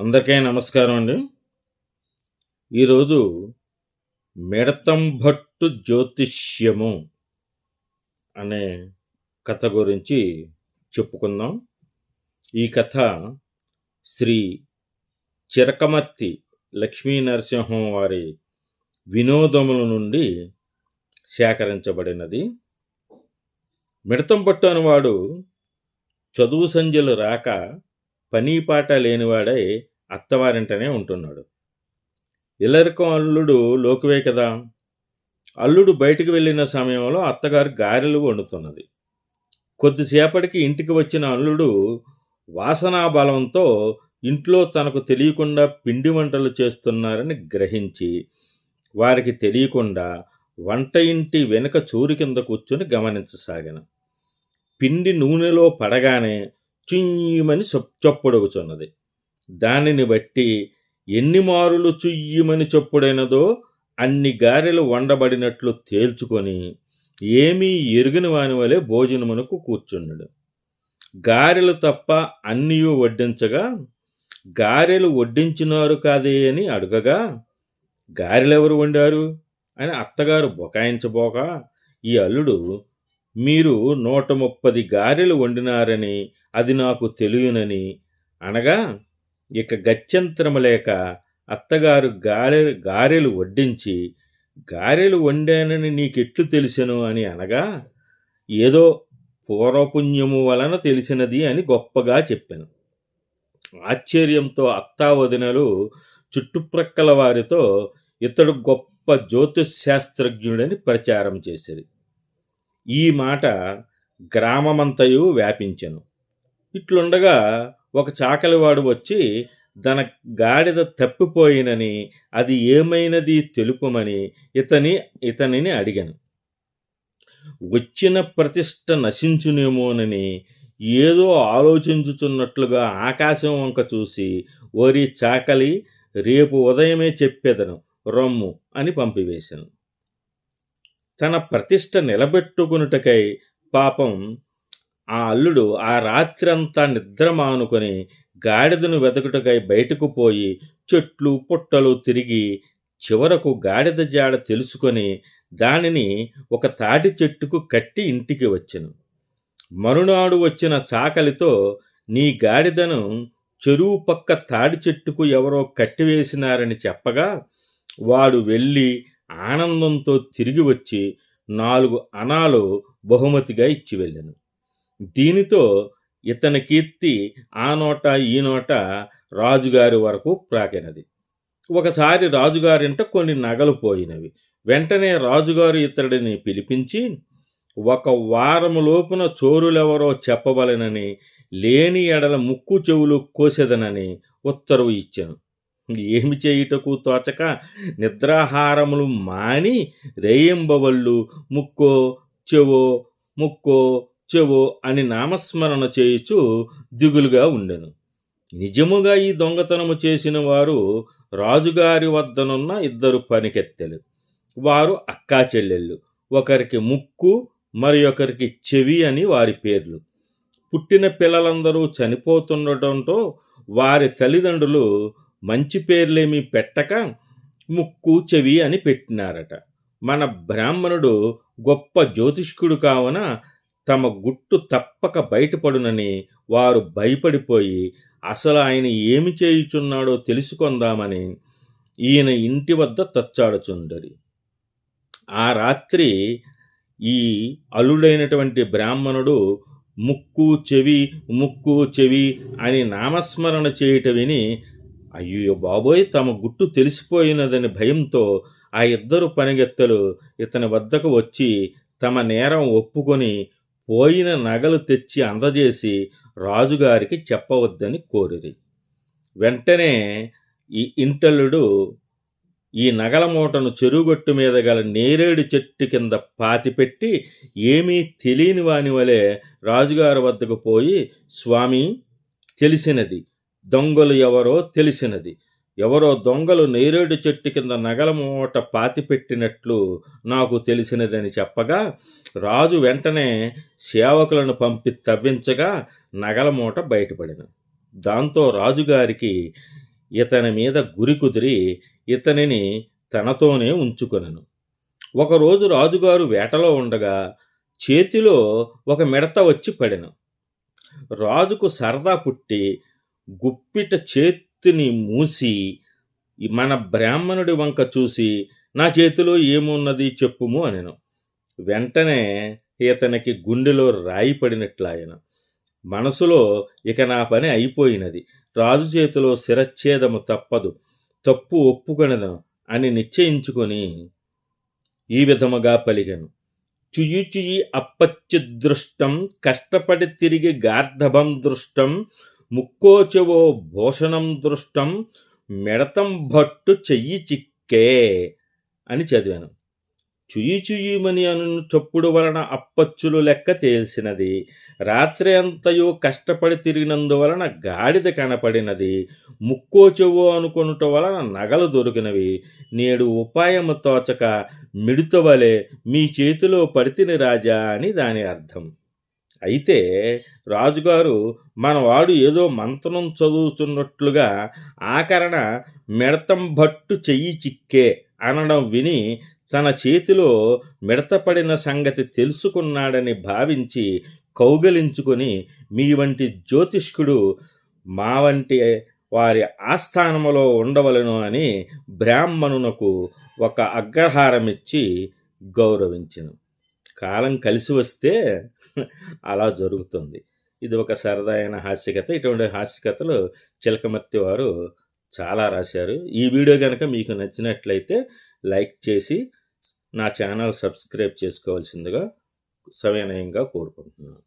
అందరికీ నమస్కారం అండి. ఈరోజు మిడతంభట్టు జ్యోతిష్యము అనే కథ గురించి చెప్పుకుందాం. ఈ కథ శ్రీ చిరకమర్తి లక్ష్మీ నరసింహం వారి వినోదముల నుండి సేకరించబడినది. మిడతంభట్టు అనేవాడు చదువు సంధ్యలు రాక పని పాట లేనివాడై అత్తవారింటనే ఉంటున్నాడు. ఇల్లరికం అల్లుడు లోకువే కదా. అల్లుడు బయటికి వెళ్ళిన సమయంలో అత్తగారు గారెలు వండుతున్నది. కొద్దిసేపటికి ఇంటికి వచ్చిన అల్లుడు వాసనా బలంతో ఇంట్లో తనకు తెలియకుండా పిండి వంటలు చేస్తున్నారని గ్రహించి వారికి తెలియకుండా వంట ఇంటి వెనుక చూరు కింద కూర్చొని గమనించసాగాను. పిండి నూనెలో పడగానే చుయ్యమని చొప్పొడుగుచున్నది. దానిని బట్టి ఎన్ని మారులు చుయ్యమని చెప్పుడైనదో అన్ని గారెలు వండబడినట్లు తేల్చుకొని ఏమీ ఎరుగని వాని వలె భోజనమునకు కూర్చున్నాడు. గారెలు తప్ప అన్నీయూ వడ్డించగా గారెలు వడ్డించినారు కాదే అని అడగగా గారెలెవరు వండారు? అని అత్తగారు బొకాయించబోక ఈ అల్లుడు మీరు నూట ముప్పది గారెలు వండినారని అది నాకు తెలియనని అనగా ఇక గత్యంతరము లేక అత్తగారు గారె గారెలు వడ్డించి గారెలు వండానని నీకెట్లు తెలిసెను అని అనగా ఏదో పూర్వపుణ్యము వలన తెలిసినది అని గొప్పగా చెప్పాను. ఆశ్చర్యంతో అత్తా వదినలు చుట్టుప్రక్కల వారితో ఇతడు గొప్ప జ్యోతిష్ శాస్త్రజ్ఞుడని ప్రచారం చేసేది ఈ మాట గ్రామమంతయు వ్యాపించెను. ఇట్లుండగా ఒక చాకలివాడు వచ్చి తన గాడిద తప్పిపోయినని అది ఏమైనది తెలుపమని ఇతని ఇతనిని అడిగాను. వచ్చిన ప్రతిష్ట నశించునేమోనని ఏదో ఆలోచించుచున్నట్లుగా ఆకాశం వంక చూసి ఓరి చాకలి రేపు ఉదయమే చెప్పేదను రొమ్ము అని పంపివేశాను. తన ప్రతిష్ట నిలబెట్టుకునుటకై పాపం ఆ అల్లుడు ఆ రాత్రంతా నిద్ర మానుకొని గాడిదను వెతకుటకై బయటకు పోయి చెట్లు పుట్టలు తిరిగి చివరకు గాడిద జాడ తెలుసుకొని దానిని ఒక తాటి చెట్టుకు కట్టి ఇంటికి వచ్చెను. మరునాడు వచ్చిన చాకలితో నీ గాడిదను చెరువు పక్క తాడి చెట్టుకు ఎవరో కట్టివేసినారని చెప్పగా వాడు వెళ్ళి ఆనందంతో తిరిగి వచ్చి నాలుగు అణాలు బహుమతిగా ఇచ్చి వెళ్ళాను దీనితో ఇతని కీర్తి ఆ నోట ఈ నోట రాజుగారి వరకు ప్రాకినది. ఒకసారి రాజుగారింట కొన్ని నగలు పోయినవి. వెంటనే రాజుగారు ఇతడిని పిలిపించి ఒక వారము లోపున చోరులెవరో చెప్పవలెనని లేని ఎడల ముక్కు చెవులు కోసెదనని ఉత్తర్వు ఇచ్చాను. ఏమి చేయుటకు తోచక నిద్రాహారములు మాని రేయింబవళ్ళు ముక్కో చెవో ముక్కో చెవో అని నామస్మరణ చేయుచు దిగులుగా ఉండెను. నిజముగా ఈ దొంగతనము చేసిన వారు రాజుగారి వద్దనున్న ఇద్దరు పనికెత్తెలు. వారు అక్కా చెల్లెళ్ళు. ఒకరికి ముక్కు మరి ఒకరికి చెవి అని వారి పేర్లు. పుట్టిన పిల్లలందరూ చనిపోతుండటంతో వారి తల్లిదండ్రులు మంచి పేర్లేమీ పెట్టక ముక్కు చెవి అని పెట్టినారట. మన బ్రాహ్మణుడు గొప్ప జ్యోతిష్కుడు కావున తమ గుట్టు తప్పక బయటపడునని వారు భయపడిపోయి అసలు ఆయన ఏమి చేయుచున్నాడో తెలుసుకుందామని ఈయన ఇంటి వద్ద తచ్చాడుచుండరి. ఆ రాత్రి ఈ అల్లుడైనటువంటి బ్రాహ్మణుడు ముక్కు చెవి ముక్కు చెవి అని నామస్మరణ చేయుట విని అయ్యో బాబోయ్ తమ గుట్టు తెలిసిపోయినదని భయంతో ఆ ఇద్దరు పనిగెత్తలు ఇతని వద్దకు వచ్చి తమ నేరం ఒప్పుకొని పోయిన నగలు తెచ్చి అందజేసి రాజుగారికి చెప్పవద్దని కోరిరి. వెంటనే ఈ ఇంటల్లుడు ఈ నగల మూటను చెరుగొట్టు మీద గల నేరేడు చెట్టు కింద పాతిపెట్టి ఏమీ తెలియని వాని వలె రాజుగారి వద్దకు పోయి స్వామి తెలిసినది. దొంగలు ఎవరో తెలిసినది. ఎవరో దొంగలు నేరేడు చెట్టు కింద నగల మూట పాతిపెట్టినట్లు నాకు తెలిసినదని చెప్పగా రాజు వెంటనే సేవకులను పంపి తవ్వించగా నగల మూట బయటపడిన. దాంతో రాజుగారికి ఇతని మీద గురి కుదిరి ఇతనిని తనతోనే ఉంచుకొనను. ఒకరోజు రాజుగారు వేటలో ఉండగా చేతిలో ఒక మిడత వచ్చి పడెను. రాజుకు సరదా పుట్టి గుప్పిట చేతి చేతిని మూసి మన బ్రాహ్మణుడి వంక చూసి నా చేతిలో ఏమున్నది చెప్పుము అనెను. వెంటనే ఇతనికి గుండెలో రాయి పడినట్లాయన. మనసులో ఇక నా పని అయిపోయినది. రాజు చేతిలో శిరచ్ఛేదము తప్పదు. తప్పు ఒప్పుకొనదను అని నిశ్చయించుకొని ఈ విధముగా పలిగను చుయి చుయి అప్పచ్చు దృష్టం కష్టపడి తిరిగి గార్ధభం దృష్టం ముక్కోచెవో భూషణం దృష్టం మిడతం భట్టు చెయ్యి చిక్కే అని చదివాను. చుయి చుయ్యమని అను చప్పుడు వలన అప్పచ్చులు లెక్క తేల్చినది రాత్రి అంతయు కష్టపడి తిరిగినందువలన గాడిద కనపడినది. ముక్కో చెవో అనుకొనుట వలన నగలు దొరికినవి. నేడు ఉపాయము తోచక మిడుతవలే మీ చేతిలో పడితిని రాజా అని దాని అర్థం. అయితే రాజుగారు మనవాడు ఏదో మంత్రం చదువుతున్నట్లుగా ఆకరణ మిడతం భట్టు చెయ్యి చిక్కే అనడం విని తన చేతిలో మిడతపడిన సంగతి తెలుసుకున్నాడని భావించి కౌగలించుకొని మీ వంటి జ్యోతిష్కుడు మా వంటి వారి ఆస్థానములో ఉండవలను అని బ్రాహ్మణునకు ఒక అగ్రహారమిచ్చి గౌరవించను. కాలం కలిసి వస్తే అలా జరుగుతుంది. ఇది ఒక సరదాయిన హాస్యకథ. ఇటువంటి హాస్యకథలు చిలకమర్తి వారు చాలా రాశారు. ఈ వీడియో కనుక మీకు నచ్చినట్లయితే లైక్ చేసి నా ఛానల్ సబ్స్క్రైబ్ చేసుకోవాల్సిందిగా సవినయంగా కోరుకుంటున్నాను.